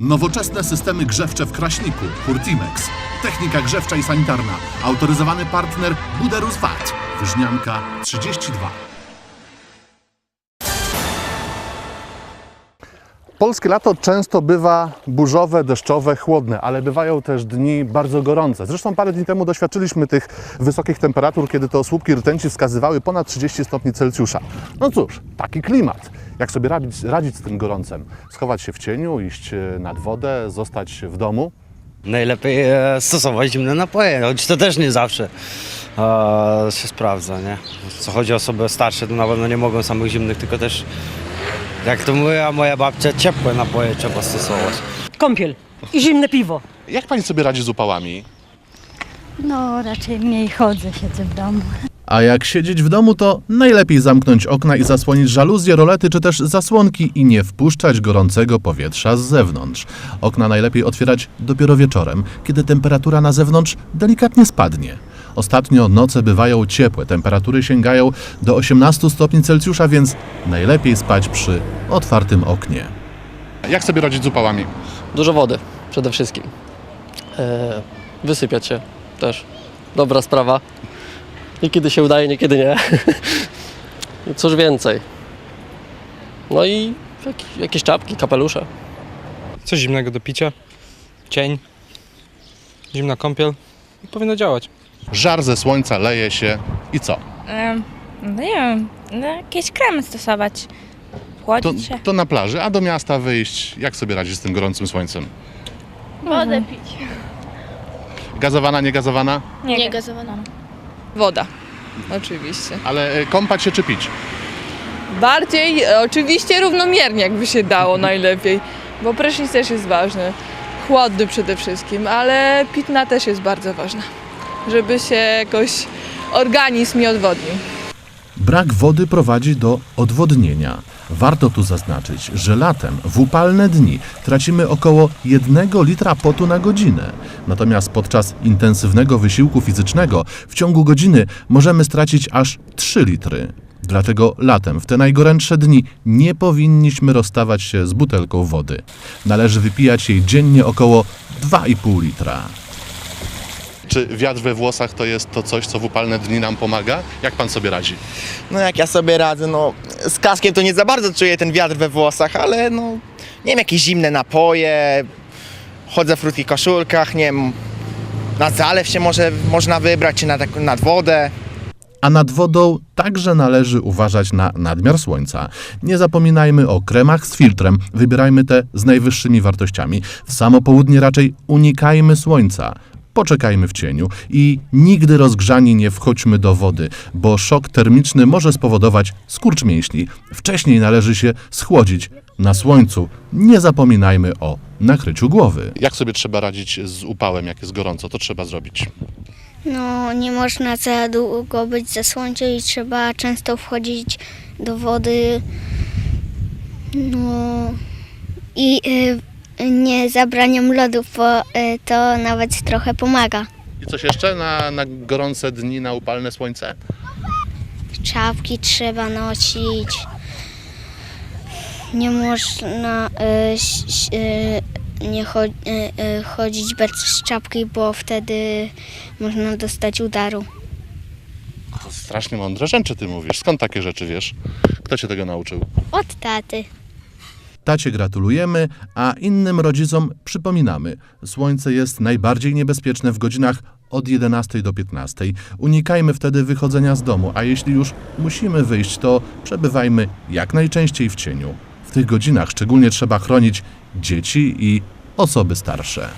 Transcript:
Nowoczesne systemy grzewcze w Kraśniku, Hurtimex. Technika grzewcza i sanitarna. Autoryzowany partner Buderus VAT. Wyżnianka 32. Polskie lato często bywa burzowe, deszczowe, chłodne, ale bywają też dni bardzo gorące. Zresztą parę dni temu doświadczyliśmy tych wysokich temperatur, kiedy to słupki rtęci wskazywały ponad 30 stopni Celsjusza. No cóż, taki klimat. Jak sobie radzić, radzić z tym gorącem? Schować się w cieniu, iść e, nad wodę, zostać w domu? Najlepiej e, stosować zimne napoje, choć to też nie zawsze e, się sprawdza, nie? Co chodzi o osoby starsze, to na pewno nie mogą samych zimnych, tylko też, jak to mówiła moja babcia, ciepłe napoje trzeba stosować. Kąpiel i zimne piwo. Jak pani sobie radzi z upałami? No, raczej mniej chodzę, siedzę w domu. A jak siedzieć w domu, to najlepiej zamknąć okna i zasłonić żaluzje, rolety czy też zasłonki i nie wpuszczać gorącego powietrza z zewnątrz. Okna najlepiej otwierać dopiero wieczorem, kiedy temperatura na zewnątrz delikatnie spadnie. Ostatnio noce bywają ciepłe, temperatury sięgają do 18 stopni Celsjusza, więc najlepiej spać przy otwartym oknie. Jak sobie radzić z upałami? Dużo wody przede wszystkim. E, wysypiać się też. Dobra sprawa. Niekiedy się udaje, niekiedy nie. I Cóż więcej. No i jak, jakieś czapki, kapelusze. Coś zimnego do picia, cień, zimna kąpiel i powinno działać. Żar ze słońca leje się i co? Em, No nie wiem, no jakieś kremy stosować. To, Chłodzić się. to na plaży, a do miasta wyjść. Jak sobie radzić z tym gorącym słońcem? Wodę pić. Gazowana, niegazowana? Nie, gazowaną. Woda, oczywiście. Ale e, kąpać się czy pić? Bardziej, e, oczywiście równomiernie, jakby się dało najlepiej, bo prysznic też jest ważny. Chłodny przede wszystkim, ale pitna też jest bardzo ważna, żeby się jakoś organizm nie odwodnił. Brak wody prowadzi do odwodnienia. Warto tu zaznaczyć, że latem w upalne dni tracimy około 1 litra potu na godzinę. Natomiast podczas intensywnego wysiłku fizycznego w ciągu godziny możemy stracić aż 3 litry. Dlatego latem, w te najgorętsze dni, nie powinniśmy rozstawać się z butelką wody. Należy wypijać jej dziennie około 2,5 litra. Czy wiatr we włosach to jest to coś, co w upalne dni nam pomaga? Jak pan sobie radzi? No jak ja sobie radzę, no z kaskiem to nie za bardzo czuję ten wiatr we włosach, ale no nie wiem, jakieś zimne napoje, chodzę w krótkich koszulkach, nie wiem, na zalew się może można wybrać, czy na tak, nad wodę. A nad wodą także należy uważać na nadmiar słońca. Nie zapominajmy o kremach z filtrem, wybierajmy te z najwyższymi wartościami. W samo południe raczej unikajmy słońca. Poczekajmy w cieniu i nigdy rozgrzani nie wchodźmy do wody, bo szok termiczny może spowodować skurcz mięśni. Wcześniej należy się schłodzić na słońcu. Nie zapominajmy o nakryciu głowy. Jak sobie trzeba radzić z upałem, jak jest gorąco? To trzeba zrobić. No, nie można za długo być za słońce i trzeba często wchodzić do wody. No i y, nie zabraniam lodów, bo y, to nawet trochę pomaga. I coś jeszcze na, na gorące dni, na upalne słońce? Czapki trzeba nosić. Nie można y, y, nie cho- y, y, chodzić bez czapki, bo wtedy można dostać udaru. To strasznie mądre rzeczy ty mówisz. Skąd takie rzeczy wiesz? Kto cię tego nauczył? Od taty. Tacie gratulujemy, a innym rodzicom przypominamy. Słońce jest najbardziej niebezpieczne w godzinach od 11 do 15. Unikajmy wtedy wychodzenia z domu, a jeśli już musimy wyjść, to przebywajmy jak najczęściej w cieniu. W tych godzinach szczególnie trzeba chronić dzieci i osoby starsze.